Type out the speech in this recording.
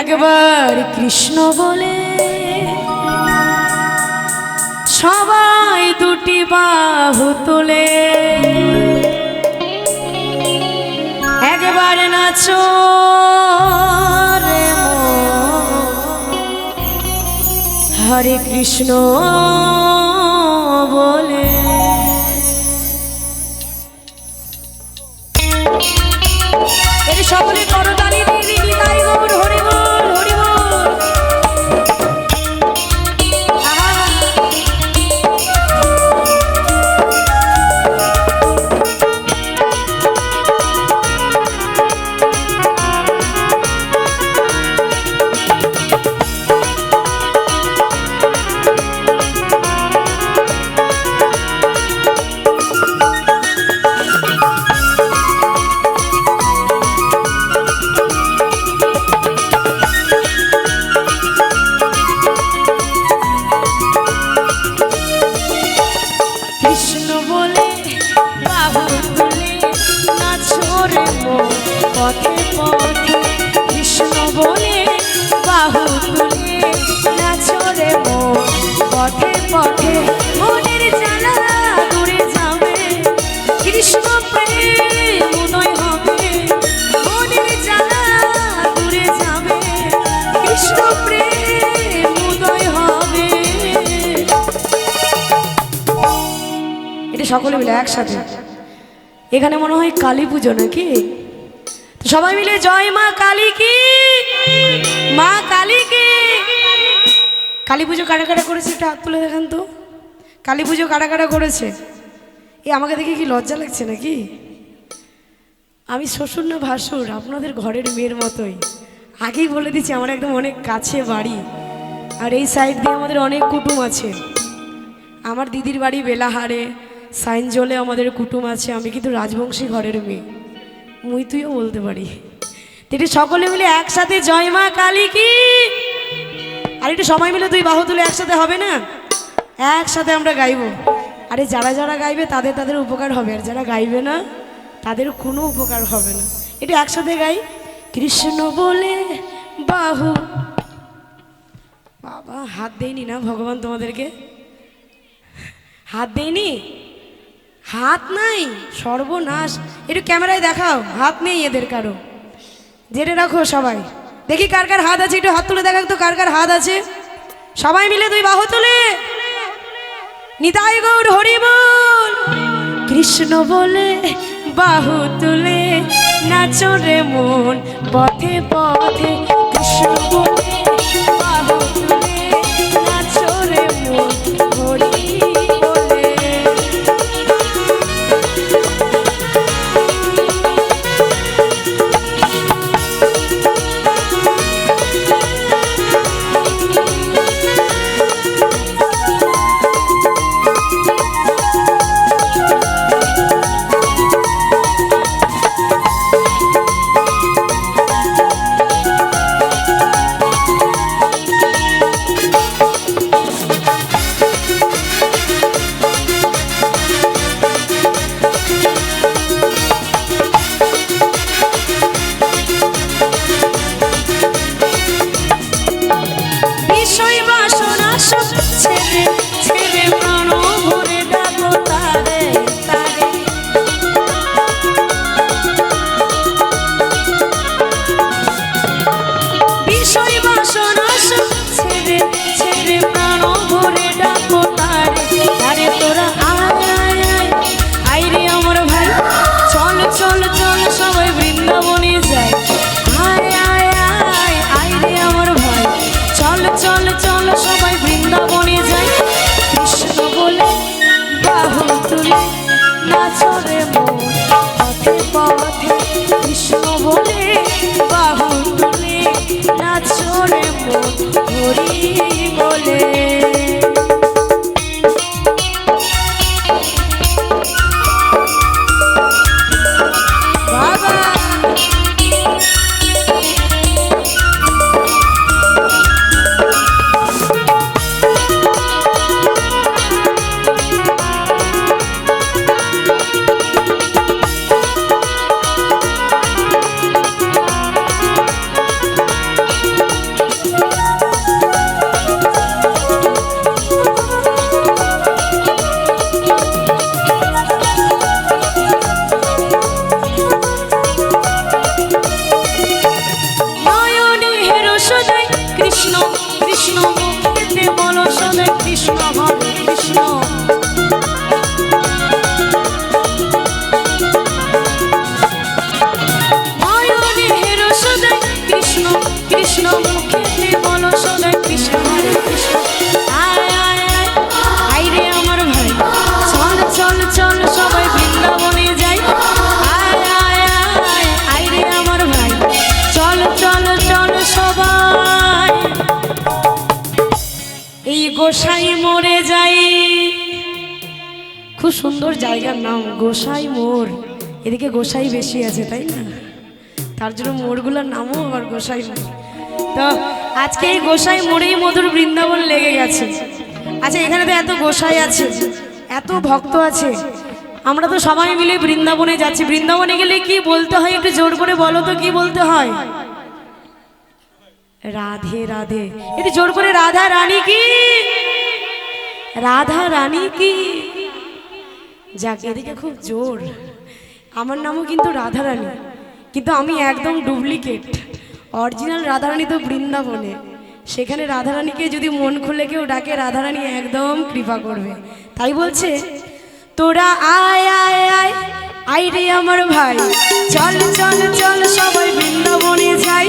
একবার কৃষ্ণ বলে সবাই দুটি বাহু তোলে। একবার নাচো হরে কৃষ্ণ বলে। সকলে করতালি সকলে মিলে একসাথে। এখানে মনে হয় কালী পুজো নাকি? সবাই মিলে জয় মা কালী কি? মা কালী কি? কালী পুজো কারা কারা করেছে? একটা হাত তুলে দেখান তো। কালী পুজো কারা কারা করেছে? এই আমাকে দেখে কি লজ্জা লাগছে নাকি? আমি শ্বশুর না ভাসুর, আপনাদের ঘরের মেয়ের মতোই। আগেই বলে দিচ্ছি, আমার একদম অনেক কাছে বাড়ি। আর এই সাইড দিয়ে আমাদের অনেক কুটুম আছে। আমার দিদির বাড়ি বেলাহারে সাইনজলে আমাদের কুটুম আছে, আমি কিন্তু রাজবংশী ঘরের মেয়ে। মুই তুইও বলতে পারি। তিনি সকলে মিলে একসাথে জয় মা কালী কি? আর একটু সবাই মিলে তুই বাহু তুলে একসাথে হবে না? একসাথে আমরা গাইবো। আরে যারা যারা গাইবে, তাদের তাদের উপকার হবে। আর যারা গাইবে না, তাদের কোনো উপকার হবে না। এটা একসাথে গাই। কৃষ্ণ বলে, বাহু। বাবা, হাত দেয়নি না ভগবান তোমাদেরকে? হাত দেয়নি? হাত নাই, সর্বনাশ। একটু ক্যামেরায় দেখাও, হাত নেই এদের কারও। জেনে রাখো সবাই। দেখি কার কার হাত আছে, একটু হাত তুলে দেখাক তো কার কার হাত আছে। সবাই মিলে তুই বাহু তুলে। নিতাই গৌর হরি বল কৃষ্ণ বলে বাহু তুলে নাচরে মন পথে পথে কৃষ্ণ মন বলে। সুন্দর জায়গার নাম গোসাই মোড় এদিকে গোসাই বেশি আছে, তাই না? তার জন্য মোড়গুলোর নামও আবার গোসাই তো আজকে এই গোসাই মোড়েই মধুর বৃন্দাবন লেগে গেছে। আচ্ছা এখানে তো এত গোসাই আছে, এত ভক্ত আছে। আমরা তো সবাই মিলে বৃন্দাবনে যাচ্ছি। বৃন্দাবনে গেলে কি বলতে হয়? একটু জোর করে বলো তো, কি বলতে হয়? রাধে রাধে। একটু জোর করে, রাধা রানী কি? রাধা রানী কি? যাক এদিকে খুব জোর। আমার নামও কিন্তু রাধা রানী কিন্তু আমি একদম ডুপ্লিকেট, অরিজিনাল রাধারানী তো বৃন্দাবনে। সেখানে রাধারানীকে যদি মন খুলে কেউ ডাকে, রাধারানী একদম কৃপা করবে। তাই বলছে, তোরা আয় আয় আয় আই রে আমার ভাই। চল চল চল সবাই বৃন্দাবনে যাই।